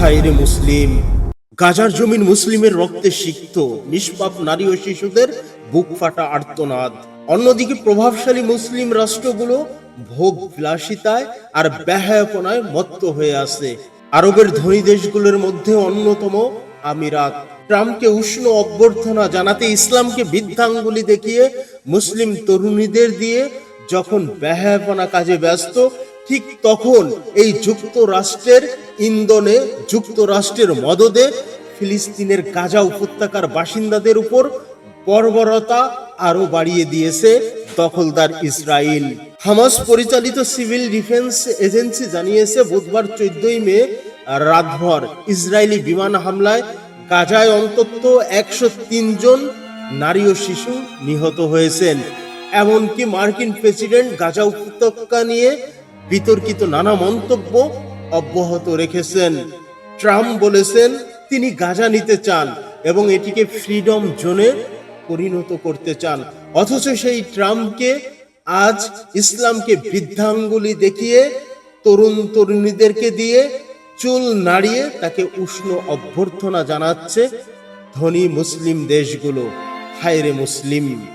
হায়রে মুসলিম। গাজার জমিন মুসলিমের রক্তে সিক্ত, নিষ্পাপ নারী ও শিশুদের বুক ফাটা আর্তনাদ। অন্যদিকে প্রভাবশালী মুসলিম রাষ্ট্রগুলো ভোগ বিলাসিতায় আর ব্যাহাপনায় মত্ত হয়ে আছে। আরবের ধনী দেশগুলোর মধ্যে অন্যতম আমিরাত। ট্রাম্পকে উষ্ণ অভ্যর্থনা জানাতে ইসলামকে বৃদ্ধাঙ্গুলি দেখিয়ে মুসলিম তরুণীদের দিয়ে যখন ব্যাহাপনা কাজে ব্যস্ত, ঠিক তখন এই যুক্তরাষ্ট্রের ইন্দনে যুক্তরাষ্ট্রের মদদে ফিলিস্তিনের গাজা উপত্যকার বাসিন্দাদের উপর বর্বরতা আরও বাড়িয়ে দিয়েছে দখলদার ইসরায়েল হামাস পরিচালিত সিভিল ডিফেন্স এজেন্সি জানিয়েছে, বুধবার চোদ্দই মে রাতভর ইসরায়েলি বিমান হামলায় গাজায় অন্তত একশো জন নারী ও শিশু নিহত হয়েছেন। এমনকি মার্কিন প্রেসিডেন্ট গাজা উপত্যকা নিয়ে বিতর্কিত নানা মন্তব্য অব্যাহত রেখেছেন। ট্রাম্প বলেছেন, তিনি গাজা নিতে চান এবং এটিকে ফ্রিডম জোনে পরিণত করতে চান। অথচ সেই ট্রাম্পকে আজ ইসলামকে বৃদ্ধাঙ্গুলি দেখিয়ে, তরুণ তরুণীদেরকে দিয়ে চুল নাড়িয়ে তাকে উষ্ণ অভ্যর্থনা জানাচ্ছে ধনী মুসলিম দেশগুলো। হায়রে মুসলিম।